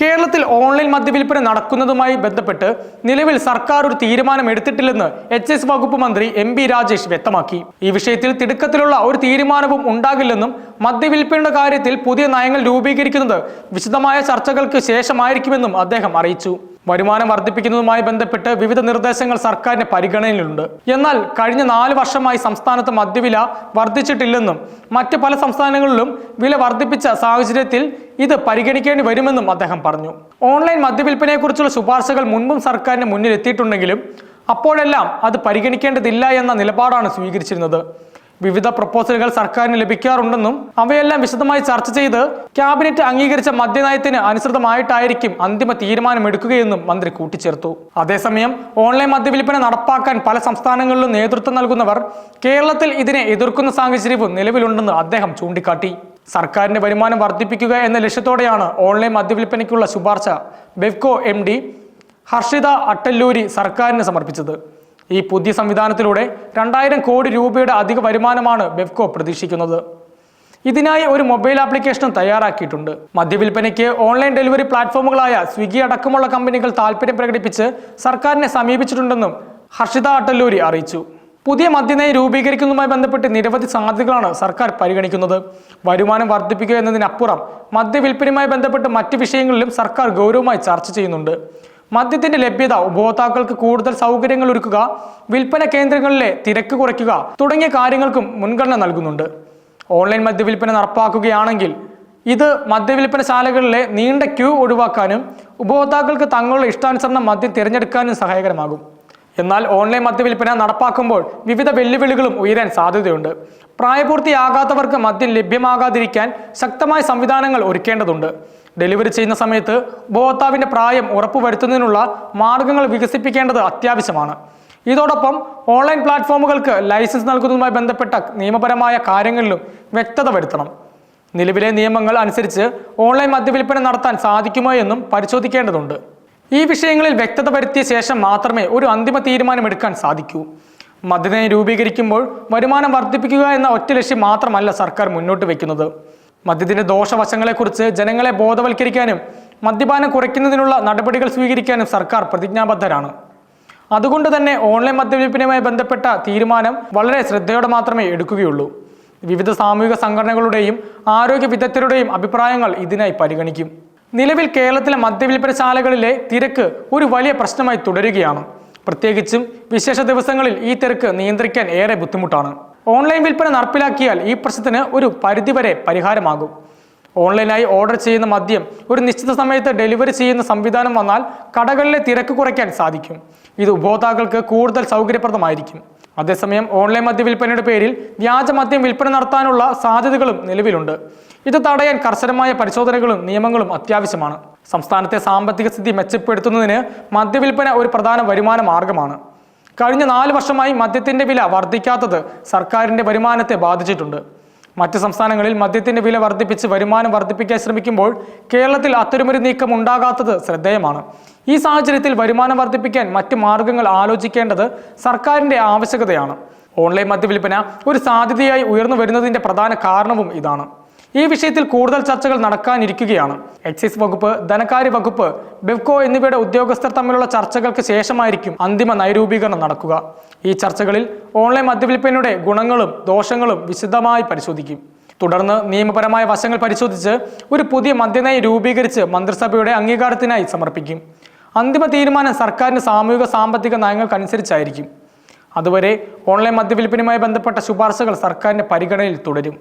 കേരളത്തിൽ ഓൺലൈൻ മദ്യവിൽപ്പന നടക്കുന്നതുമായി ബന്ധപ്പെട്ട് നിലവിൽ സർക്കാർ ഒരു തീരുമാനം എടുത്തിട്ടില്ലെന്ന് എച്ച് എസ് വകുപ്പ് മന്ത്രി എം ബി രാജേഷ് വ്യക്തമാക്കി. ഈ വിഷയത്തിൽ തിടുക്കത്തിലുള്ള ഒരു തീരുമാനവും ഉണ്ടാകില്ലെന്നും മദ്യവിൽപ്പനയുടെ കാര്യത്തിൽ പുതിയ നയങ്ങൾ രൂപീകരിക്കുന്നത് വിശദമായ ചർച്ചകൾക്ക് ശേഷമായിരിക്കുമെന്നും അദ്ദേഹം അറിയിച്ചു. വരുമാനം വർദ്ധിപ്പിക്കുന്നതുമായി ബന്ധപ്പെട്ട് വിവിധ നിർദ്ദേശങ്ങൾ സർക്കാരിന്റെ പരിഗണനയിലുണ്ട്. എന്നാൽ കഴിഞ്ഞ നാല് വർഷമായി സംസ്ഥാനത്ത് മദ്യവില വർദ്ധിച്ചിട്ടില്ലെന്നും മറ്റ് പല സംസ്ഥാനങ്ങളിലും വില വർദ്ധിപ്പിച്ച സാഹചര്യത്തിൽ ഇത് പരിഗണിക്കേണ്ടി വരുമെന്നും അദ്ദേഹം പറഞ്ഞു. ഓൺലൈൻ മദ്യവിൽപ്പനയെക്കുറിച്ചുള്ള ശുപാർശകൾ മുൻപും സർക്കാരിന് മുന്നിലെത്തിയിട്ടുണ്ടെങ്കിലും അപ്പോഴെല്ലാം അത് പരിഗണിക്കേണ്ടതില്ല എന്ന നിലപാടാണ് സ്വീകരിച്ചിരുന്നത്. വിവിധ പ്രപ്പോസലുകൾ സർക്കാരിന് ലഭിക്കാറുണ്ടെന്നും അവയെല്ലാം വിശദമായി ചർച്ച ചെയ്ത് ക്യാബിനറ്റ് അംഗീകരിച്ച മദ്യനയത്തിന് അനുസൃതമായിട്ടായിരിക്കും അന്തിമ തീരുമാനമെടുക്കുകയെന്നും മന്ത്രി കൂട്ടിച്ചേർത്തു. അതേസമയം ഓൺലൈൻ മദ്യവിൽപ്പന നടപ്പാക്കാൻ പല സംസ്ഥാനങ്ങളിലും നേതൃത്വം നൽകുന്നവർ കേരളത്തിൽ ഇതിനെ എതിർക്കുന്ന സാഹചര്യവും നിലവിലുണ്ടെന്ന് അദ്ദേഹം ചൂണ്ടിക്കാട്ടി. സർക്കാരിന്റെ വരുമാനം വർദ്ധിപ്പിക്കുക എന്ന ലക്ഷ്യത്തോടെയാണ് ഓൺലൈൻ മദ്യവിൽപ്പനയ്ക്കുള്ള ശുപാർശ ബെവ്കോ എം ഡി ഹർഷിത അട്ടല്ലൂരി സർക്കാരിന് സമർപ്പിച്ചത്. ഈ പുതിയ സംവിധാനത്തിലൂടെ രണ്ടായിരം കോടി രൂപയുടെ അധിക വരുമാനമാണ് ബെവ്കോ പ്രതീക്ഷിക്കുന്നത്. ഇതിനായി ഒരു മൊബൈൽ ആപ്ലിക്കേഷനും തയ്യാറാക്കിയിട്ടുണ്ട്. മദ്യവിൽപ്പനയ്ക്ക് ഓൺലൈൻ ഡെലിവറി പ്ലാറ്റ്ഫോമുകളായ സ്വിഗ്ഗി അടക്കമുള്ള കമ്പനികൾ താൽപ്പര്യം പ്രകടിപ്പിച്ച് സർക്കാരിനെ സമീപിച്ചിട്ടുണ്ടെന്നും ഹർഷിത അട്ടല്ലൂരി അറിയിച്ചു. പുതിയ മദ്യനയം രൂപീകരിക്കുന്നതുമായി ബന്ധപ്പെട്ട് നിരവധി സാധ്യതകളാണ് സർക്കാർ പരിഗണിക്കുന്നത്. വരുമാനം വർദ്ധിപ്പിക്കുക എന്നതിനപ്പുറം മദ്യവിൽപ്പനയുമായി ബന്ധപ്പെട്ട് മറ്റ് വിഷയങ്ങളിലും സർക്കാർ ഗൗരവമായി ചർച്ച ചെയ്യുന്നുണ്ട്. മദ്യത്തിന്റെ ലഭ്യത ഉപഭോക്താക്കൾക്ക് കൂടുതൽ സൗകര്യങ്ങൾ ഒരുക്കുക വിൽപ്പന കേന്ദ്രങ്ങളിലെ തിരക്ക് കുറയ്ക്കുക തുടങ്ങിയ കാര്യങ്ങൾക്കും മുൻഗണന നൽകുന്നുണ്ട്. ഓൺലൈൻ മദ്യവിൽപ്പന നടപ്പാക്കുകയാണെങ്കിൽ ഇത് മദ്യവിൽപ്പനശാലകളിലെ നീണ്ട ക്യൂ ഒഴിവാക്കാനും ഉപഭോക്താക്കൾക്ക് തങ്ങളുടെ ഇഷ്ടാനുസരണം മദ്യം തിരഞ്ഞെടുക്കാനും സഹായകരമാകും. എന്നാൽ ഓൺലൈൻ മദ്യവിൽപ്പന നടപ്പാക്കുമ്പോൾ വിവിധ വെല്ലുവിളികളും ഉയരാൻ സാധ്യതയുണ്ട്. പ്രായപൂർത്തിയാകാത്തവർക്ക് മദ്യം ലഭ്യമാകാതിരിക്കാൻ ശക്തമായ സംവിധാനങ്ങൾ ഒരുക്കേണ്ടതുണ്ട്. ഡെലിവറി ചെയ്യുന്ന സമയത്ത് ഉപഭോക്താവിന്റെ പ്രായം ഉറപ്പുവരുത്തുന്നതിനുള്ള മാർഗങ്ങൾ വികസിപ്പിക്കേണ്ടത് അത്യാവശ്യമാണ്. ഇതോടൊപ്പം ഓൺലൈൻ പ്ലാറ്റ്ഫോമുകൾക്ക് ലൈസൻസ് നൽകുന്നതുമായി ബന്ധപ്പെട്ട നിയമപരമായ കാര്യങ്ങളിലും വ്യക്തത വരുത്തണം. നിലവിലെ നിയമങ്ങൾ അനുസരിച്ച് ഓൺലൈൻ മദ്യവിൽപ്പന നടത്താൻ സാധിക്കുമോ എന്നും പരിശോധിക്കേണ്ടതുണ്ട്. ഈ വിഷയങ്ങളിൽ വ്യക്തത വരുത്തിയ ശേഷം മാത്രമേ ഒരു അന്തിമ തീരുമാനമെടുക്കാൻ സാധിക്കൂ. മദ്യനയം രൂപീകരിക്കുമ്പോൾ വരുമാനം വർദ്ധിപ്പിക്കുക എന്ന ഒറ്റ ലക്ഷ്യം മാത്രമല്ല സർക്കാർ മുന്നോട്ട് വയ്ക്കുന്നത്. മദ്യത്തിന്റെ ദോഷവശങ്ങളെക്കുറിച്ച് ജനങ്ങളെ ബോധവൽക്കരിക്കാനും മദ്യപാനം കുറയ്ക്കുന്നതിനുള്ള നടപടികൾ സ്വീകരിക്കാനും സർക്കാർ പ്രതിജ്ഞാബദ്ധരാണ്. അതുകൊണ്ട് തന്നെ ഓൺലൈൻ മദ്യവിൽപ്പനയുമായി ബന്ധപ്പെട്ട തീരുമാനം വളരെ ശ്രദ്ധയോടെ മാത്രമേ എടുക്കുകയുള്ളൂ. വിവിധ സാമൂഹിക സംഘടനകളുടെയും ആരോഗ്യ വിദഗ്ധരുടെയും അഭിപ്രായങ്ങൾ ഇതിനായി പരിഗണിക്കും. നിലവിൽ കേരളത്തിലെ മദ്യവിൽപ്പനശാലകളിലെ തിരക്ക് ഒരു വലിയ പ്രശ്നമായി തുടരുകയാണ്. പ്രത്യേകിച്ചും വിശേഷ ദിവസങ്ങളിൽ ഈ തിരക്ക് നിയന്ത്രിക്കാൻ ഏറെ ബുദ്ധിമുട്ടാണ്. ഓൺലൈൻ വിൽപ്പന നടപ്പിലാക്കിയാൽ ഈ പ്രശ്നത്തിന് ഒരു പരിധിവരെ പരിഹാരമാകും. ഓൺലൈനായി ഓർഡർ ചെയ്യുന്ന മദ്യം ഒരു നിശ്ചിത സമയത്ത് ഡെലിവറി ചെയ്യുന്ന സംവിധാനം വന്നാൽ കടകളിലെ തിരക്ക് കുറയ്ക്കാൻ സാധിക്കും. ഇത് ഉപഭോക്താക്കൾക്ക് കൂടുതൽ സൗകര്യപ്രദമായിരിക്കും. അതേസമയം ഓൺലൈൻ മദ്യവിൽപ്പനയുടെ പേരിൽ വ്യാജ മദ്യം വിൽപ്പന നടത്താനുള്ള സാധ്യതകളും നിലവിലുണ്ട്. ഇത് തടയാൻ കർശനമായ പരിശോധനകളും നിയമങ്ങളും അത്യാവശ്യമാണ്. സംസ്ഥാനത്തെ സാമ്പത്തിക സ്ഥിതി മെച്ചപ്പെടുത്തുന്നതിന് മദ്യവിൽപ്പന ഒരു പ്രധാന വരുമാന മാർഗമാണ്. കഴിഞ്ഞ നാല് വർഷമായി മദ്യത്തിന്റെ വില വർദ്ധിക്കാത്തത് സർക്കാരിന്റെ വരുമാനത്തെ ബാധിച്ചിട്ടുണ്ട്. മറ്റ് സംസ്ഥാനങ്ങളിൽ മദ്യത്തിന്റെ വില വർദ്ധിപ്പിച്ച് വരുമാനം വർദ്ധിപ്പിക്കാൻ ശ്രമിക്കുമ്പോൾ കേരളത്തിൽ അത്തരമൊരു നീക്കം ഉണ്ടാകാത്തത് ശ്രദ്ധേയമാണ്. ഈ സാഹചര്യത്തിൽ വരുമാനം വർദ്ധിപ്പിക്കാൻ മറ്റ് മാർഗങ്ങൾ ആലോചിക്കേണ്ടത് സർക്കാരിന്റെ ആവശ്യകതയാണ്. ഓൺലൈൻ മദ്യവിൽപ്പന ഒരു സാധ്യതയായി ഉയർന്നു വരുന്നതിന്റെ പ്രധാന കാരണവും ഇതാണ്. ഈ വിഷയത്തിൽ കൂടുതൽ ചർച്ചകൾ നടക്കാനിരിക്കുകയാണ്. എക്സൈസ് വകുപ്പ് ധനകാര്യ വകുപ്പ് ബെവ്കോ എന്നിവയുടെ ഉദ്യോഗസ്ഥർ തമ്മിലുള്ള ചർച്ചകൾക്ക് ശേഷമായിരിക്കും അന്തിമ നയരൂപീകരണം നടക്കുക. ഈ ചർച്ചകളിൽ ഓൺലൈൻ മദ്യവിൽപ്പനയുടെ ഗുണങ്ങളും ദോഷങ്ങളും വിശദമായി പരിശോധിക്കും. തുടർന്ന് നിയമപരമായ വശങ്ങൾ പരിശോധിച്ച് ഒരു പുതിയ മദ്യനയം രൂപീകരിച്ച് മന്ത്രിസഭയുടെ അംഗീകാരത്തിനായി സമർപ്പിക്കും. അന്തിമ തീരുമാനം സർക്കാരിന്റെ സാമൂഹിക സാമ്പത്തിക നയങ്ങൾക്കനുസരിച്ചായിരിക്കും. അതുവരെ ഓൺലൈൻ മദ്യവിൽപ്പനയുമായി ബന്ധപ്പെട്ട ശുപാർശകൾ സർക്കാരിന്റെ പരിഗണനയിൽ തുടരും.